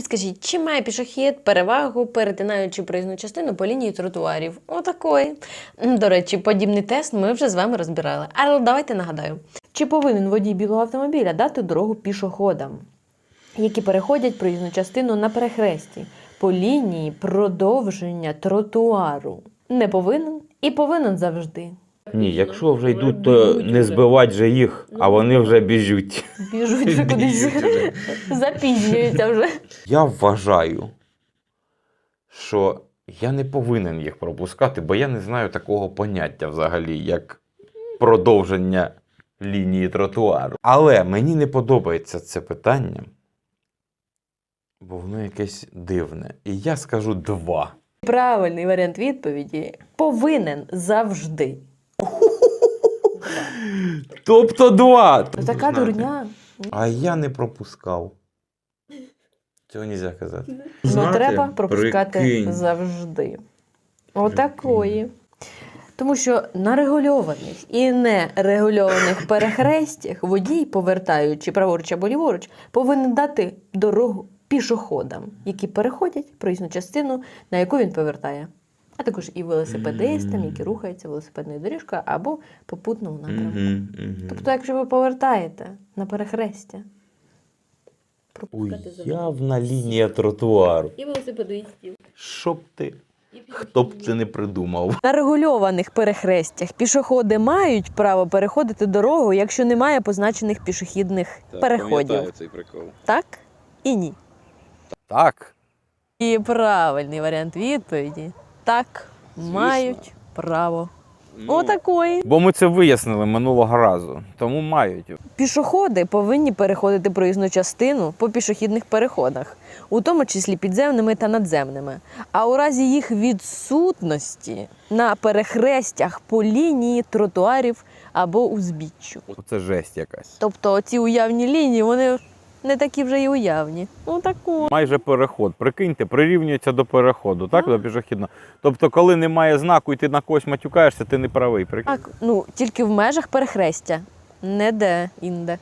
підскажіть, чи має пішохід перевагу, перетинаючи проїзну частину по лінії тротуарів? Отакої. До речі, подібний тест ми вже з вами розбирали. Але давайте нагадаю. Чи повинен водій білого автомобіля дати дорогу пішоходам, які переходять проїзну частину на перехресті по лінії продовження тротуару? Не повинен і повинен завжди. Ні, якщо вже йдуть, то не збивать же їх, а вони вже біжуть. Біжуть вже кудись, запізнюються вже. Я вважаю, що я не повинен їх пропускати, бо я не знаю такого поняття взагалі, як продовження лінії тротуару. Але мені не подобається це питання, бо воно якесь дивне. І я скажу два. Правильний варіант відповіді повинен завжди. Тобто два. Така дурня. А я не пропускав. Цього не можна казати. Ну, треба пропускати Прикинь. завжди. Отакої. Тому що на регульованих і нерегульованих перехрестях водій, повертаючи праворуч або ліворуч, повинен дати дорогу пішоходам, які переходять проїзну частину, на яку він повертає. А також і велосипедистам, які рухаються велосипедною доріжкою або попутному напрямку. Тобто, якщо ви повертаєте на перехрестя, Уявна лінія тротуару. і велосипедистів. Що б ти? Хто б це не придумав? На регульованих перехрестях пішоходи мають право переходити дорогу, якщо немає позначених пішохідних переходів. цей прикол. Так і ні. Так. І правильний варіант відповіді так, мають право. Ну, Отакої. Бо ми це вияснили минулого разу, тому мають. Пішоходи повинні переходити проїзну частину по пішохідних переходах, у тому числі підземними та надземними. А у разі їх відсутності на перехрестях по лінії тротуарів або узбіччю. Це жесть якась. Тобто ці уявні лінії, вони не такі вже й уявні. Ну таку. Майже переход. Прикиньте, прирівнюється до переходу, так? До пішохідного. Тобто, коли немає знаку і ти на когось матюкаєшся, ти не правий. Прикинь. Так, ну тільки в межах перехрестя, не де інде.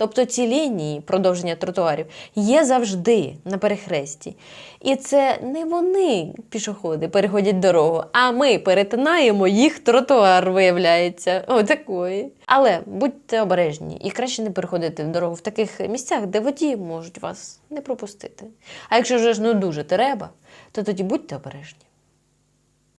Тобто ці лінії продовження тротуарів є завжди на перехресті. І це не вони, пішоходи, переходять дорогу, а ми перетинаємо їх тротуар, виявляється. Отакої. Але будьте обережні і краще не переходити дорогу в таких місцях, де водії можуть вас не пропустити. А якщо вже ж ну дуже треба, то тоді будьте обережні.